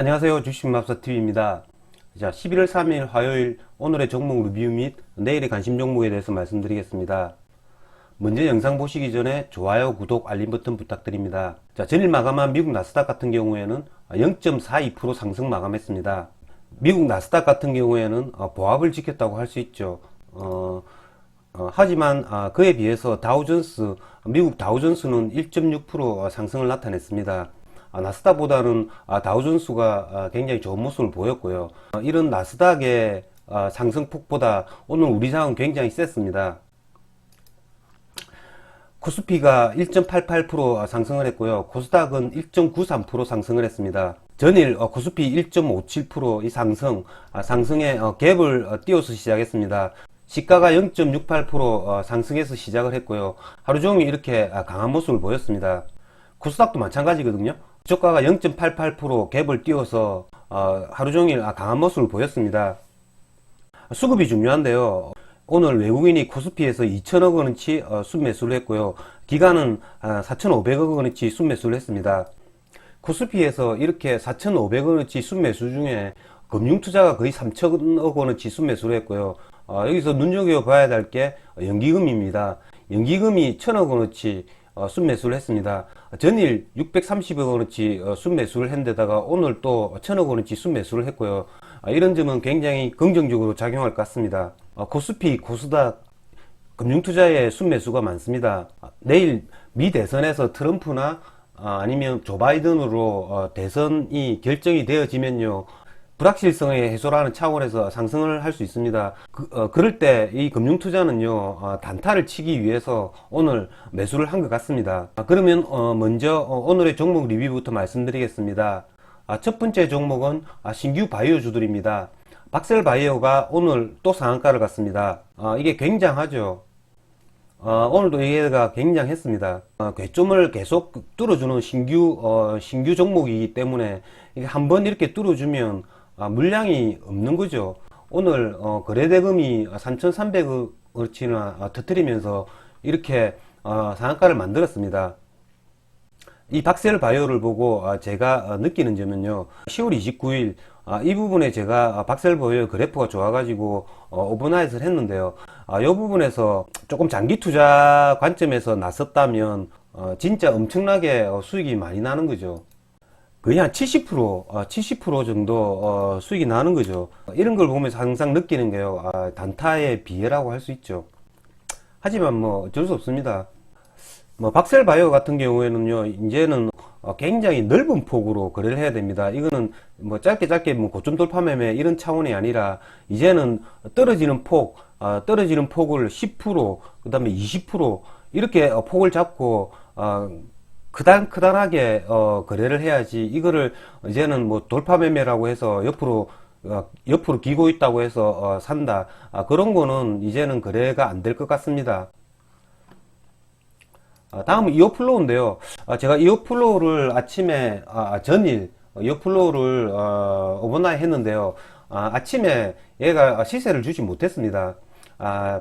안녕하세요. 주식맙사TV입니다. 자, 11월 3일 화요일 오늘의 종목 리뷰 및 내일의 관심 종목에 대해서 말씀드리겠습니다. 먼저 영상 보시기 전에 좋아요, 구독, 알림 버튼 부탁드립니다. 자, 전일 마감한 미국 나스닥 같은 경우에는 0.42% 상승 마감했습니다. 미국 나스닥 같은 경우에는 어, 보합을 지켰다고 할 수 있죠. 어, 어, 하지만 아, 그에 비해서 다우존스, 미국 다우존스는 1.6% 상승을 나타냈습니다. 아, 나스닥보다는 아, 다우존스가 아, 굉장히 좋은 모습을 보였고요. 아, 이런 나스닥의 아, 상승폭보다 오늘 우리 장은 굉장히 셌습니다. 코스피가 1.88% 상승을 했고요. 코스닥은 1.93% 상승을 했습니다. 전일 어, 코스피 1.57%이 상승, 아, 상승의 어, 갭을 어, 띄워서 시작했습니다. 시가가 0.68% 어, 상승해서 시작을 했고요. 하루 종일 이렇게 아, 강한 모습을 보였습니다. 코스닥도 마찬가지거든요. 저가가 0.88% 갭을 띄워서 어, 하루 종일 아, 강한 모습을 보였습니다. 수급이 중요한데요. 오늘 외국인이 코스피에서 2천억 원어치 어, 순매수를 했고요. 기간은 아, 4,500억 원어치 순매수를 했습니다. 코스피에서 이렇게 4,500억 원어치 순매수 중에 금융투자가 거의 3천억 원어치 순매수를 했고요. 어, 여기서 눈여겨봐야 될 게 연기금입니다. 연기금이 1천억 원어치 어, 순매수를 했습니다. 전일 630억 원어치 어, 순매수를 했는데다가 오늘 또 1000억 원어치 순매수를 했고요. 아, 이런 점은 굉장히 긍정적으로 작용할 것 같습니다. 어, 코스피, 코스닥, 금융투자의 순매수가 많습니다. 아, 내일 미 대선에서 트럼프나 아, 아니면 조 바이든으로 어, 대선이 결정이 되어지면요. 불확실성의 해소라는 차원에서 상승을 할 수 있습니다. 그, 럴때 이 금융투자는요, 어, 단타를 치기 위해서 오늘 매수를 한 것 같습니다. 아, 그러면 어, 먼저 어, 오늘의 종목 리뷰부터 말씀드리겠습니다. 아, 첫 번째 종목은 아, 신규 바이오주들입니다. 박셀 바이오가 오늘 또 상한가를 갔습니다. 아, 이게 굉장하죠. 어, 오늘도 얘가 굉장했습니다. 어, 괴점을 계속 뚫어주는 신규 어, 신규 종목이기 때문에 이게 한번 이렇게 뚫어주면 아, 물량이 없는 거죠. 오늘 어, 거래대금이 3,300억어치나 터뜨리면서 이렇게 어, 상한가를 만들었습니다. 이 박셀 바이오를 보고 아, 제가 어, 느끼는 점은요. 10월 29일 아, 이 부분에 제가 박셀 바이오 그래프가 좋아가지고 어, 오버나잇을 했는데요. 이 부분에서 조금 장기 투자 관점에서 나섰다면 어, 진짜 엄청나게 수익이 많이 나는 거죠. 거의 한 70%, 70% 정도 수익이 나는 거죠. 이런 걸 보면서 항상 느끼는 게요. 아, 단타의 비애라고 할 수 있죠. 하지만 뭐 어쩔 수 없습니다. 뭐 박셀 바이오 같은 경우에는요 이제는 어, 굉장히 넓은 폭으로 거래를 해야 됩니다. 이거는 뭐 짧게 짧게 뭐 고점 돌파 매매 이런 차원이 아니라 이제는 떨어지는 폭, 어, 떨어지는 폭을 10%, 그 다음에 20% 이렇게 어, 폭을 잡고 크단 크단하게 거래를 해야지 이거를 이제는 뭐 돌파 매매라고 해서 옆으로 옆으로 기고 있다고 해서 산다 아, 그런 거는 이제는 거래가 안 될 것 같습니다. 아, 다음은 이어플로우인데요. 아, 제가 이어플로우를 아침에 아, 전일 이어플로우를 어, 오버나잇 했는데요. 아 침에 얘가 시세를 주지 못했습니다.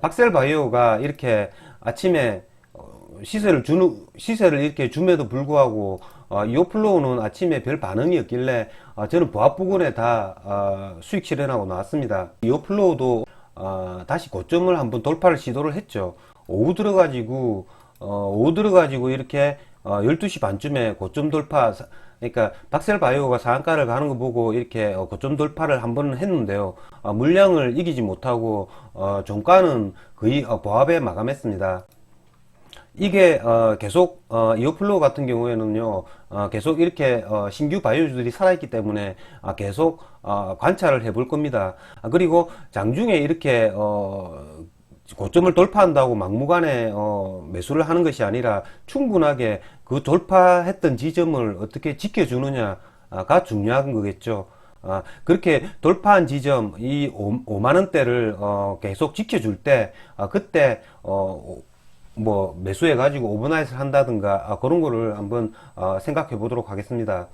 박셀 바이오가 이렇게 아침에 어, 시세를 주는 시세를 이렇게 줌에도 불구하고 어, 이어플로우는 아침에 별 반응이 없길래 저는 보합 부근에 다 수익 실현하고 나왔습니다. 이어플로우도 다시 고점을 한번 돌파를 시도를 했죠. 오후 들어가지고 어, 오드를 가지고 이렇게 어, 12시 반쯤에 고점 돌파 그러니까 박셀 바이오가 상한가를 가는 거 보고 이렇게 어, 고점 돌파를 한 번은 했는데요 어, 물량을 이기지 못하고 어, 종가는 거의 어, 보합에 마감했습니다 이게 어, 계속 어, 이오플로 같은 경우에는요 어, 계속 이렇게 어, 신규 바이오주들이 살아있기 때문에 아, 계속 어, 관찰을 해 볼 겁니다 아, 그리고 장중에 이렇게 어, 고점을 돌파한다고 막무가내 어, 매수를 하는 것이 아니라 충분하게 그 돌파했던 지점을 어떻게 지켜주느냐가 중요한 거겠죠. 아, 그렇게 돌파한 지점 이 5, 만 원대를 어, 계속 지켜줄 때 아, 그때 어, 뭐 매수해 가지고 오버나잇을 한다든가 아, 그런 거를 한번 어, 생각해 보도록 하겠습니다.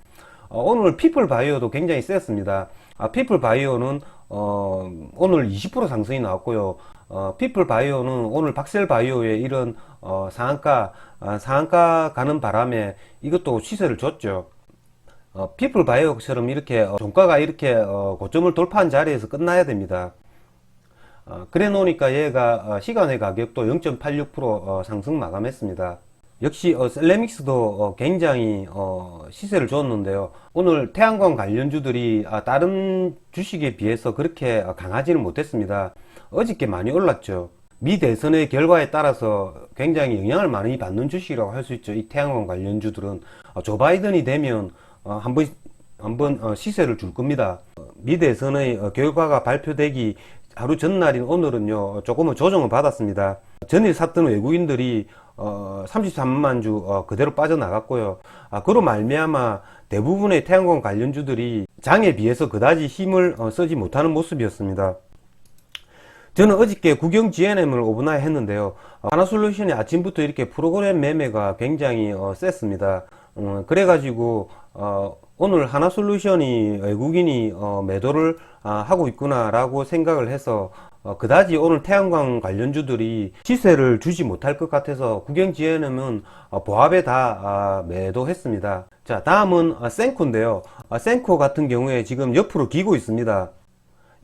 어, 오늘 피플 바이오도 굉장히 셌습니다. 아, 피플 바이오는 어, 오늘 20% 상승이 나왔고요. 어, 피플 바이오는 오늘 박셀 바이오의 이런 어, 상한가 아, 상한가 가는 바람에 이것도 시세를 줬죠. 어, 피플 바이오처럼 이렇게 어, 종가가 이렇게 어, 고점을 돌파한 자리에서 끝나야 됩니다. 어, 그래 놓으니까 얘가 어, 시간의 가격도 0.86% 어, 상승 마감했습니다. 역시 어, 셀레믹스도 어, 굉장히 어, 시세를 줬는데요. 오늘 태양광 관련주들이 아, 다른 주식에 비해서 그렇게 어, 강하지는 못했습니다. 어저께 많이 올랐죠. 미 대선의 결과에 따라서 굉장히 영향을 많이 받는 주식이라고 할 수 있죠. 이 태양광 관련주들은 어, 조 바이든이 되면 어, 한번 한번 어, 시세를 줄 겁니다. 어, 미 대선의 어, 결과가 발표되기 하루 전날인 오늘은요 조금은 조정을 받았습니다. 전일 샀던 외국인들이 어, 33만 주 어, 그대로 빠져나갔고요. 아, 그로 말미암아 대부분의 태양광 관련주들이 장에 비해서 그다지 힘을 어, 쓰지 못하는 모습이었습니다. 저는 어저께 국영 GNM을 오버나이 했는데요. 어, 하나솔루션이 아침부터 이렇게 프로그램 매매가 굉장히 어, 셌습니다. 음, 그래가지고 어, 오늘 하나솔루션이 외국인이 어, 매도를 아, 하고 있구나라고 생각을 해서 어, 그다지 오늘 태양광 관련주들이 시세를 주지 못할 것 같아서 국영 GNM은 어, 보합에 다 아, 매도했습니다. 자 다음은 아, 센코인데요. 아, 센코 같은 경우에 지금 옆으로 기고 있습니다.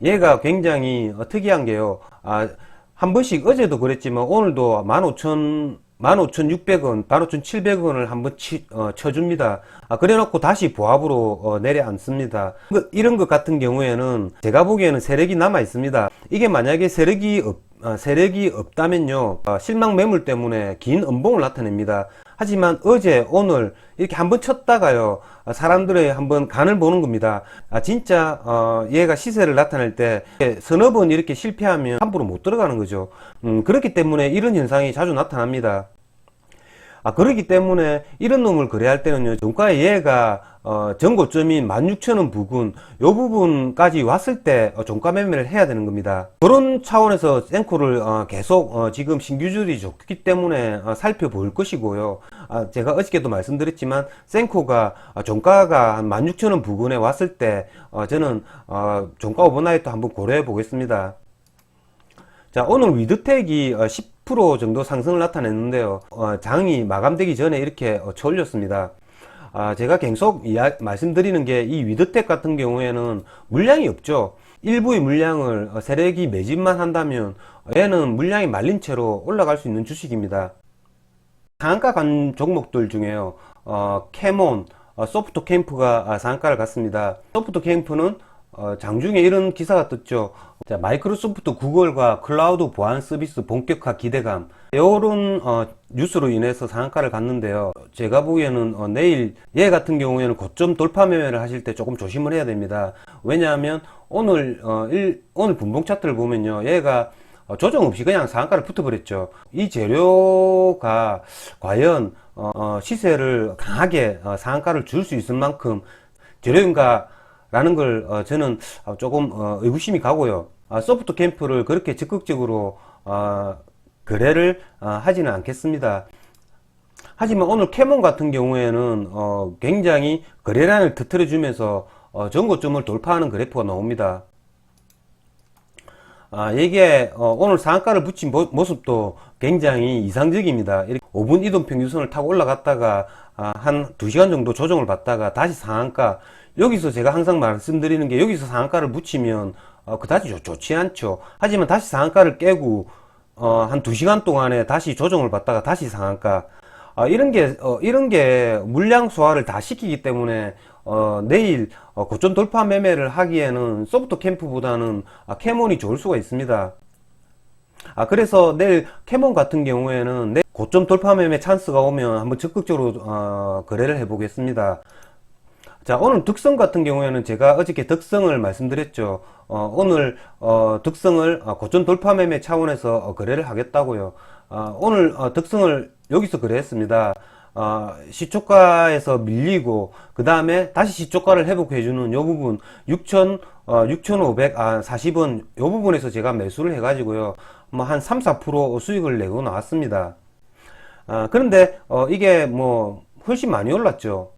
얘가 굉장히 어, 특이한 게요. 아, 한 번씩 어제도 그랬지만 오늘도 15,000, 15,600원, 15,700원을 한번 치, 어, 쳐줍니다. 아, 그래 놓고 다시 보합으로 어, 내려앉습니다. 그, 이런 것 같은 경우에는 제가 보기에는 세력이 남아 있습니다. 이게 만약에 세력이 없, 어, 세력이 없다면요, 어, 실망 매물 때문에 긴 음봉을 나타냅니다. 하지만 어제, 오늘 이렇게 한번 쳤다가요, 어, 사람들의 한번 간을 보는 겁니다. 아, 진짜, 어, 얘가 시세를 나타낼 때 서너 번 이렇게 실패하면 함부로 못 들어가는 거죠. 음, 그렇기 때문에 이런 현상이 자주 나타납니다. 아, 그렇기 때문에 이런 놈을 거래할 때는요, 종가의 얘가 어, 전고점인 16,000원 부근, 요 부분까지 왔을 때 어, 종가 매매를 해야 되는 겁니다. 그런 차원에서 생코를 어, 계속 어, 지금 신규주들이 좋기 때문에 어, 살펴볼 것이고요. 아, 제가 어저께도 말씀드렸지만 생코가 어, 종가가 한 16,000원 부근에 왔을 때 어, 저는 어, 종가 오버나이트 한번 고려해 보겠습니다. 자, 오늘 위드텍이 어, 10% 정도 상승을 나타냈는데요. 어, 장이 마감되기 전에 이렇게 어, 올렸습니다. 아, 제가 계속 이야, 말씀드리는 게 이 위드텍 같은 경우에는 물량이 없죠. 일부의 물량을 어, 세력이 매집만 한다면 어, 얘는 물량이 말린 채로 올라갈 수 있는 주식입니다. 상한가 간 종목들 중에요. 어, 캐몬, 어, 소프트 캠프가 아, 상한가를 갔습니다. 소프트 캠프는 어, 장중에 이런 기사가 떴죠. 자, 마이크로소프트 구글과 클라우드 보안 서비스 본격화 기대감. 이런 어, 뉴스로 인해서 상한가를 갔는데요. 제가 보기에는 어, 내일 얘 같은 경우에는 고점 돌파 매매를 하실 때 조금 조심을 해야 됩니다. 왜냐하면 오늘 어, 일, 오늘 분봉 차트를 보면요. 얘가 어, 조정 없이 그냥 상한가를 붙어버렸죠. 이 재료가 과연 어, 어, 시세를 강하게 어, 상한가를 줄 수 있을 만큼 재료인가 라는 걸 어, 저는 어, 조금 어, 의구심이 가고요. 아, 소프트 캠프를 그렇게 적극적으로 어, 거래를 어, 하지는 않겠습니다. 하지만 오늘 캐몬 같은 경우에는 어, 굉장히 거래량을 터뜨려 주면서 어, 전고점을 돌파하는 그래프가 나옵니다. 아, 이게 어, 오늘 상한가를 붙인 모, 모습도 굉장히 이상적입니다. 이렇게 5분 이동 평균선을 타고 올라갔다가 아, 한 2시간 정도 조정을 받다가 다시 상한가 여기서 제가 항상 말씀드리는 게 여기서 상한가를 붙이면 어, 그다지 좋, 좋지 않죠. 하지만 다시 상한가를 깨고 어, 한 2시간 동안에 다시 조정을 받다가 다시 상한가 아, 이런 게, 어, 이런 게 물량 소화를 다 시키기 때문에, 어, 내일, 어, 고점 돌파 매매를 하기에는 소프트 캠프보다는 아, 캐몬이 좋을 수가 있습니다. 아, 그래서 내일 캐몬 같은 경우에는 내 고점 돌파 매매 찬스가 오면 한번 적극적으로, 어, 거래를 해보겠습니다. 자, 오늘 득성 같은 경우에는 제가 어저께 득성을 말씀드렸죠. 어, 오늘, 어, 득성을 어, 고점 돌파 매매 차원에서 어, 거래를 하겠다고요. 어, 오늘 어, 득성을 여기서 거래했습니다. 어, 시초가에서 밀리고, 그 다음에 다시 시초가를 회복해주는 요 부분, 6,000, 어, 6,540원, 요 부분에서 제가 매수를 해가지고요. 뭐 한 3, 4% 수익을 내고 나왔습니다. 아, 그런데, 어, 이게 뭐, 훨씬 많이 올랐죠.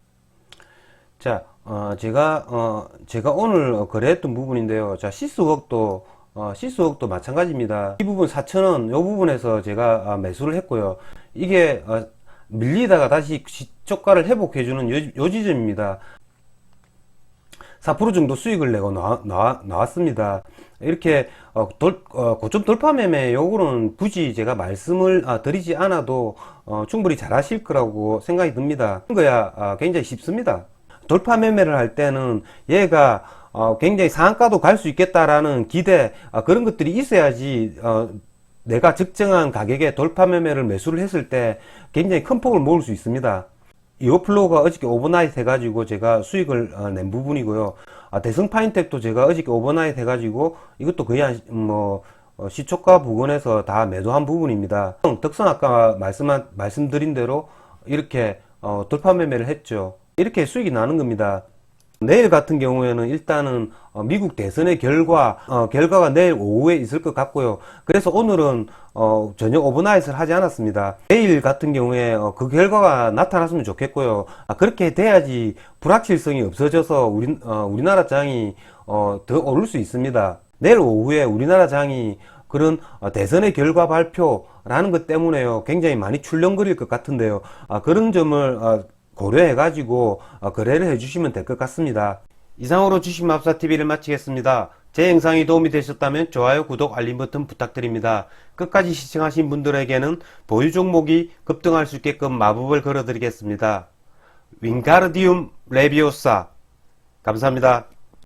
자, 어, 제가, 어, 제가 오늘 거래했던 부분인데요. 자, 시스웍도, 어, 시스웍도 마찬가지입니다. 이 부분 4,000원, 요 부분에서 제가 아, 매수를 했고요. 이게, 어, 밀리다가 다시 시초가를 회복해주는 요, 요 지점입니다. 4% 정도 수익을 내고 나와, 나와, 나왔습니다. 이렇게 어, 돌, 어, 고점 돌파 매매 요거는 굳이 제가 말씀을 아, 드리지 않아도 어, 충분히 잘 하실 거라고 생각이 듭니다. 거야 아, 굉장히 쉽습니다. 돌파 매매를 할 때는 얘가 어, 굉장히 상한가도 갈 수 있겠다라는 기대 아, 그런 것들이 있어야지 어, 내가 적정한 가격에 돌파 매매를 매수를 했을 때 굉장히 큰 폭을 모을 수 있습니다. 이오플로우가 어저께 오버나잇 해가지고 제가 수익을 어, 낸 부분이고요. 아, 대성 파인텍도 제가 어저께 오버나잇 해가지고 이것도 거의 한, 뭐, 어, 시초가 부근에서 다 매도한 부분입니다. 덕선 아까 말씀한, 말씀드린 대로 이렇게 어, 돌파 매매를 했죠. 이렇게 수익이 나는 겁니다. 내일 같은 경우에는 일단은 어, 미국 대선의 결과 어, 결과가 내일 오후에 있을 것 같고요. 그래서 오늘은 어, 전혀 오버나잇을 하지 않았습니다. 내일 같은 경우에 어, 그 결과가 나타났으면 좋겠고요. 아, 그렇게 돼야지 불확실성이 없어져서 우리 어, 우리나라 장이 어, 더 오를 수 있습니다. 내일 오후에 우리나라 장이 그런 어, 대선의 결과 발표라는 것 때문에요. 굉장히 많이 출렁거릴 것 같은데요. 아, 그런 점을 어, 고려해 가지고 어, 거래를 해 주시면 될 것 같습니다. 이상으로 주식맙사TV를 마치겠습니다. 제 영상이 도움이 되셨다면 좋아요, 구독, 알림 버튼 부탁드립니다. 끝까지 시청하신 분들에게는 보유 종목이 급등할 수 있게끔 마법을 걸어드리겠습니다. 윙가르디움 레비오사 감사합니다.